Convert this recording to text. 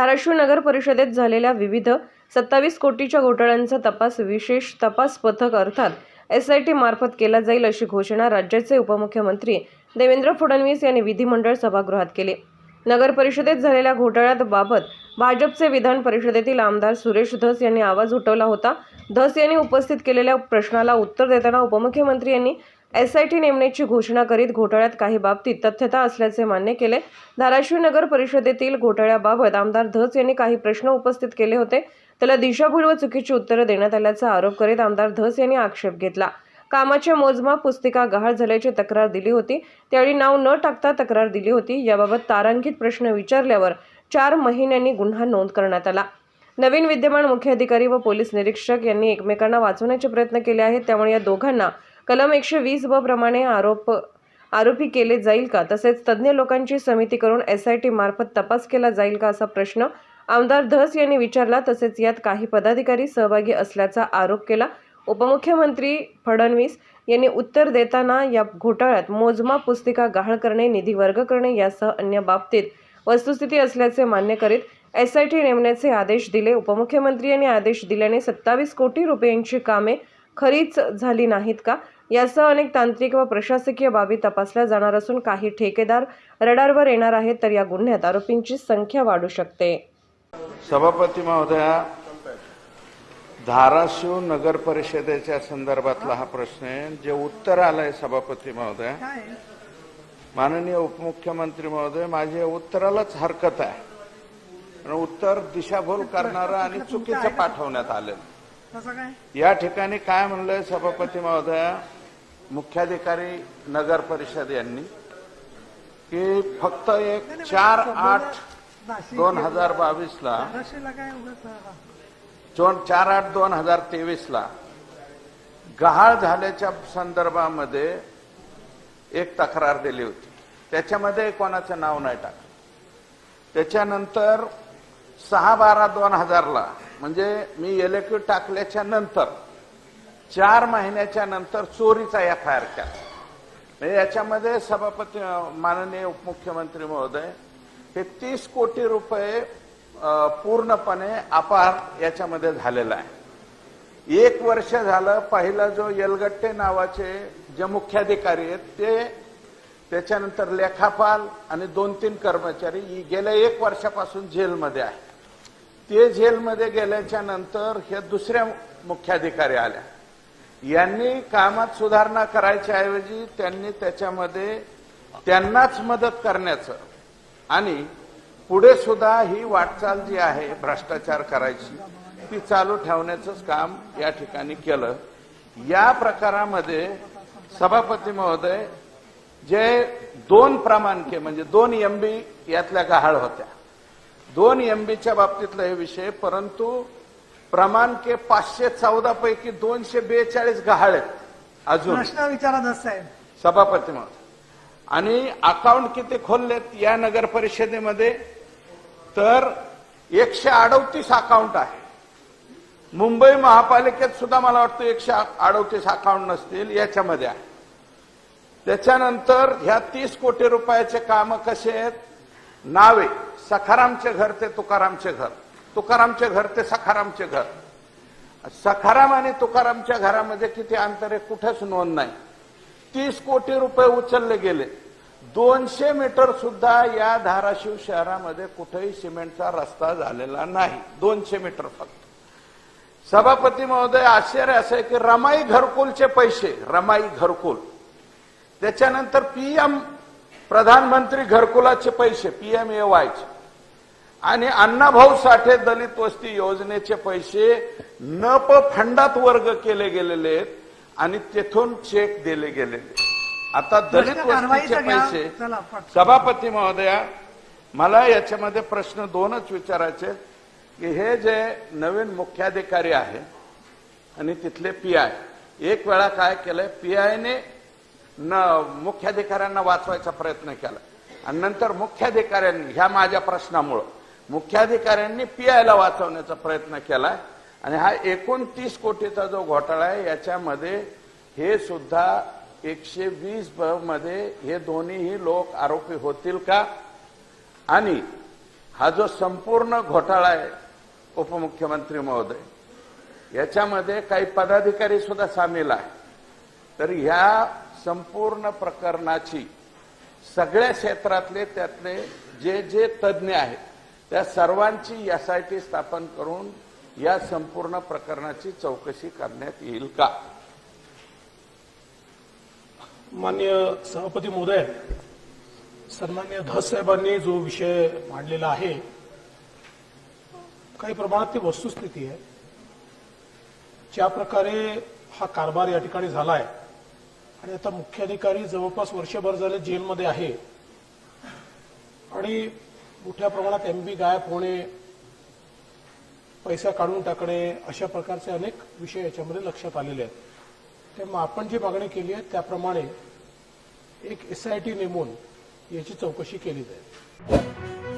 धाराशिव नगर परिषदेत झालेल्या विविध सत्तावीस कोटीच्या घोटाळ्यांचा तपास विशेष तपास पथक अर्थात एस आय टी मार्फत केला जाईल अशी घोषणा राज्याचे उपमुख्यमंत्री देवेंद्र फडणवीस यांनी विधिमंडळ सभागृहात केली. नगर परिषदेत झालेल्या घोटाळ्यात बाबत भाजपचे विधान परिषदेतील आमदार सुरेश धस यांनी आवाज उठवला होता. धस यांनी उपस्थित केलेल्या प्रश्नाला उत्तर देताना उपमुख्यमंत्री यांनी एसआयटी नेमण्याची घोषणा करीत घोटाळ्यात काही बाबतीत तथ्यता असल्याचे मान्य केले. धाराशिव नगर परिषदेतील घोटाळ्याबाबत आमदार धस यांनी काही प्रश्न उपस्थित केले होते. त्याला दिशाभूल व चुकीची उत्तरं देण्यात आल्याचा आरोप करीत आमदार धस यांनी आक्षेप घेतला. कामाचे मोजमाप पुस्तिका गहाळ झाल्याची तक्रार दिली होती. त्यावेळी नाव न टाकता तक्रार दिली होती. याबाबत तारांकित प्रश्न विचारल्यावर चार महिन्यांनी गुन्हा नोंद करण्यात आला. नवीन विद्यमान मुख्य अधिकारी व पोलीस निरीक्षक यांनी एकमेकांना वाचवण्याचे प्रयत्न केले आहेत. त्यामुळे या दोघांना कलम एकशे वीस ब प्रमाणे आरोप आरोपी केले जाईल का? तसेच तज्ज्ञ लोकांची समिती करून एस आय टी मार्फत तपास केला जाईल का असा प्रश्न आमदार धस यांनी विचारला. तसेच यात काही पदाधिकारी सहभागी असल्याचा आरोप केला. उपमुख्यमंत्री फडणवीस यांनी उत्तर देताना या घोटाळ्यात मोजमाप पुस्तिका गहाळ करणे निधी वर्ग करणे यासह अन्य बाबतीत वस्तुस्थिती असल्याचे मान्य करीत एस आय टी नेमण्याचे आदेश दिले. उपमुख्यमंत्री यांनी आदेश दिल्याने सत्तावीस कोटी रुपयांची कामे खरीच झाली नाहीत का? यासह अनेक तांत्रिक व प्रशासकीय बाबी तपासल्या जाणार असून काही ठेकेदार रडारवर येणार आहेत तर या गुन्ह्यात आरोपींची संख्या वाढू शकते. सभापती महोदया धाराशिव नगर परिषदेच्या संदर्भातला हा प्रश्न आहे. जे उत्तर आलंय सभापती महोदया माननीय उपमुख्यमंत्री महोदय माझ्या उत्तरालाच हरकत आहे. उत्तर दिशाभूल करणारं आणि चुकीचं पाठवण्यात आलेलं. कसं काय? या ठिकाणी काय म्हणलंय सभापती महोदया मुख्याधिकारी नगर परिषद यांनी की फक्त एक चार आठ दोन हजार बावीस ला धाराशिवला काय उगाच. दोन चार आठ दोन हजार तेवीस ला गहाळ झाल्याच्या संदर्भामध्ये एक तक्रार दिली होती त्याच्यामध्ये कोणाचं नाव नाही टाकलं त्याच्यानंतर सहा बारा दोन हजारला म्हणजे मी एलेक्यू टाकल्याच्या नंतर चार महिन्याच्या नंतर चोरीचा एफ आय आर केला. म्हणजे याच्यामध्ये सभापती माननीय उपमुख्यमंत्री महोदय हे तीस कोटी रुपये पूर्णपणे अपार याच्यामध्ये झालेला आहे. एक वर्ष झालं पहिला जो येलगट्टे नावाचे जे मुख्याधिकारी आहेत ते त्याच्यानंतर लेखापाल आणि दोन तीन कर्मचारी ही गेल्या एक वर्षापासून जेलमध्ये आहे. ते जेलमध्ये गेल्याच्यानंतर हे दुसऱ्या मुख्याधिकारी आल्या. यांनी कामात सुधारणा करायच्या ऐवजी त्यांनी त्याच्यामध्ये त्यांनाच मदत करण्याचं. आणि पुढे सुद्धा ही वाटचाल जी आहे भ्रष्टाचार करायची ती चालू ठेवण्याचंच काम या ठिकाणी केलं. या प्रकारामध्ये सभापती महोदय जे दोन क्रमांके म्हणजे दोन एमबी यातल्या गहाळ होत्या. दोन एमबीच्या बाबतीतला हे विषय परंतु क्रमांके पाचशे चौदा पैकी दोनशे बेचाळीस गहाळ आहेत. अजून. प्रश्न विचारा दस साहेब सभापती महोदय. आणि अकाउंट किती खोललेत या नगर परिषदेमध्ये? तर एकशे अडतीस अकाउंट आहे. मुंबई महापालिकेत सुद्धा मला वाटतं एकशे अडतीस अकाउंट नसतील याच्यामध्ये आहे. त्याच्यानंतर ह्या तीस कोटी रुपयाचे काम कसे आहेत? नावे. सखारामचे घर ते तुकारामचे घर. तुकारामचे घर ते सखारामचे घर. सखाराम आणि तुकारामच्या घरामध्ये किती अंतर आहे कुठेच नोंद नाही. तीस कोटी रुपये उचलले गेले. दोनशे मीटर सुद्धा या धाराशिव शहरामध्ये कुठेही सिमेंटचा रस्ता झालेला नाही. दोनशे मीटर फक्त. सभापती महोदय आश्चर्य असं आहे की रमाई घरकुलचे पैसे रमाई घरकुल. त्याच्यानंतर पीएम प्रधानमंत्री घरकुलाचे पैसे पीएम ए वायचे. आणि अण्णाभाऊ साठे दलित वस्ती योजनेचे पैसे नप फंडात वर्ग केले गेलेले आहेत आणि तेथून चेक दिले गेलेले आता दलित वस्तीचे. पैसे. सभापती महोदया मला याच्यामध्ये प्रश्न दोनच विचारायचे की हे जे नवीन मुख्याधिकारी आहे आणि तिथले पी आय एक वेळा काय केलंय पी आयने न मुख्याधिकाऱ्यांना वाचवायचा प्रयत्न केला आणि नंतर मुख्याधिकाऱ्यांनी ह्या माझ्या प्रश्नामुळं मुख्याधिकाऱ्यांनी पियायला वाचवण्याचा प्रयत्न केला. आणि हा एकोणतीस कोटीचा जो घोटाळा आहे याच्यामध्ये हे सुद्धा एकशे वीस ब मध्ये हे दोन्हीही लोक आरोपी होतील का? आणि हा जो संपूर्ण घोटाळा आहे उपमुख्यमंत्री महोदय याच्यामध्ये काही पदाधिकारी सुद्धा सामील आहे तर ह्या संपूर्ण प्रकरणाची सगळ्या क्षेत्रातले त्यातले जे जे तज्ज्ञ आहेत त्या सर्वांची एसआयटी स्थापन करून या संपूर्ण प्रकरणाची चौकशी करण्यात येईल का? मान्य सभापती महोदय सन्मान्य धस साहेबांनी जो विषय मांडलेला आहे काही प्रमाणात ती वस्तुस्थिती आहे. ज्या प्रकारे हा कारभार या ठिकाणी झालाय आणि आता मुख्याधिकारी जवळपास वर्षभर झाले जेलमध्ये आहे आणि मोठ्या प्रमाणात एमबी गायब होणे पैसा काढून टाकणे अशा प्रकारचे अनेक विषय याच्यामध्ये लक्षात आलेले आहेत. तेव्हा आपण जी मागणी केली आहे त्याप्रमाणे एक एसआयटी नेमून याची चौकशी केली जाईल.